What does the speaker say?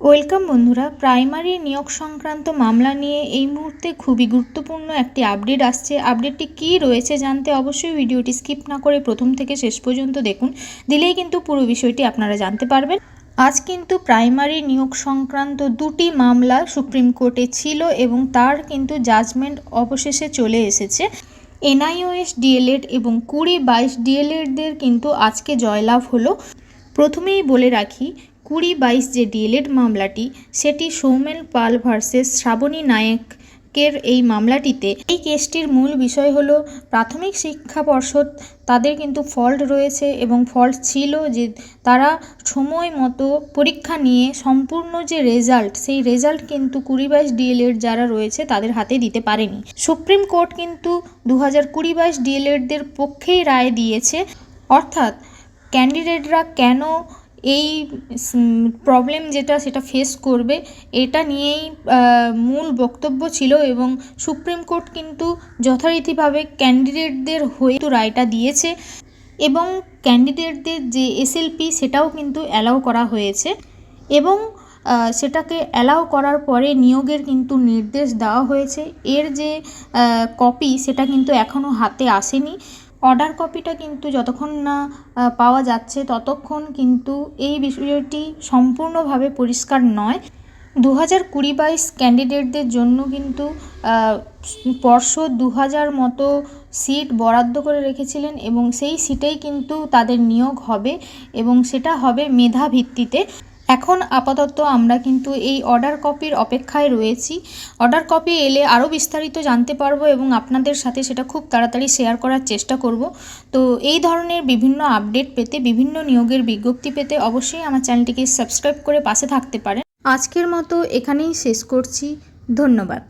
Welcome বন্ধুরা, primary নিয়োগ সংক্রান্ত মামলা নিয়ে এই মুহূর্তে খুবই গুরুত্বপূর্ণ একটি আপডেট আসছে। আপডেটটি কী রয়েছে জানতে অবশ্যই ভিডিওটি স্কিপ না করে প্রথম থেকে শেষ পর্যন্ত দেখুন। দিলেই কিন্তু পুরো বিষয়টি আপনারা জানতে পারবেন। আজ কিন্তু প্রাইমারি নিয়োগ সংক্রান্ত দুটি মামলা সুপ্রিম কোর্টে ছিল এবং তার কিন্তু জাজমেন্ট অবশেষে চলে এসেছে। এনআইওএস ডিএলএড এবং কুড়ি বাইশ ডিএলএডদের কিন্তু আজকে জয়লাভ হলো। প্রথমেই বলে রাখি কুড়ি বাইশ যে ডিএলএড মামলাটি, সেটি সৌমেন পাল ভার্সেস শ্রাবণী নায়েকের এই মামলাটিতে। এই কেসটির মূল বিষয় হলো, প্রাথমিক শিক্ষা পর্ষদ তাদের কিন্তু ফল্ট রয়েছে এবং ফল্ট ছিল যে তারা সময় মতো পরীক্ষা নিয়ে সম্পূর্ণ যে রেজাল্ট, সেই রেজাল্ট কিন্তু কুড়ি বাইশ ডিএলএড যারা রয়েছে তাদের হাতে দিতে পারেনি। সুপ্রিম কোর্ট কিন্তু দু হাজার কুড়ি বাইশ ডিএলএডদের পক্ষেই রায় দিয়েছে। অর্থাৎ ক্যান্ডিডেটরা কেন এই প্রবলেম যেটা সেটা ফেস করবে, এটা নিয়েই মূল বক্তব্য ছিল এবং সুপ্রিম কোর্ট কিন্তু যথারীতিভাবে ক্যান্ডিডেটদের হয়ে তো রায়টা দিয়েছে এবং ক্যান্ডিডেটদের যে এসএলপি সেটাও কিন্তু অ্যালাউ করা হয়েছে এবং সেটাকে অ্যালাউ করার পরে নিয়োগের কিন্তু নির্দেশ দেওয়া হয়েছে। এর যে কপি সেটা কিন্তু এখনও হাতে আসেনি। অর্ডার কপিটা কিন্তু যতক্ষণ না পাওয়া যাচ্ছে, ততক্ষণ কিন্তু এই বিষয়টি সম্পূর্ণভাবে পরিষ্কার নয়। দু হাজার কুড়ি বাইশ ক্যান্ডিডেটদের জন্য কিন্তু পর্ষদ দু হাজার মতো সিট বরাদ্দ করে রেখেছিলেন এবং সেই সিটেই কিন্তু তাদের নিয়োগ হবে এবং সেটা হবে মেধা ভিত্তিতে এখন আপাতত আমরা কিন্তু এই অর্ডার কপির অপেক্ষায় রয়েছি। অর্ডার কপি এলে আরও বিস্তারিত জানতে পারব এবং আপনাদের সাথে সেটা খুব তাড়াতাড়ি শেয়ার করার চেষ্টা করব। তো এই ধরনের বিভিন্ন আপডেট পেতে, বিভিন্ন নিয়োগের বিজ্ঞপ্তি পেতে অবশ্যই আমার চ্যানেলটিকে সাবস্ক্রাইব করে পাশে থাকতে পারেন। আজকের মতো এখানেই শেষ করছি। ধন্যবাদ।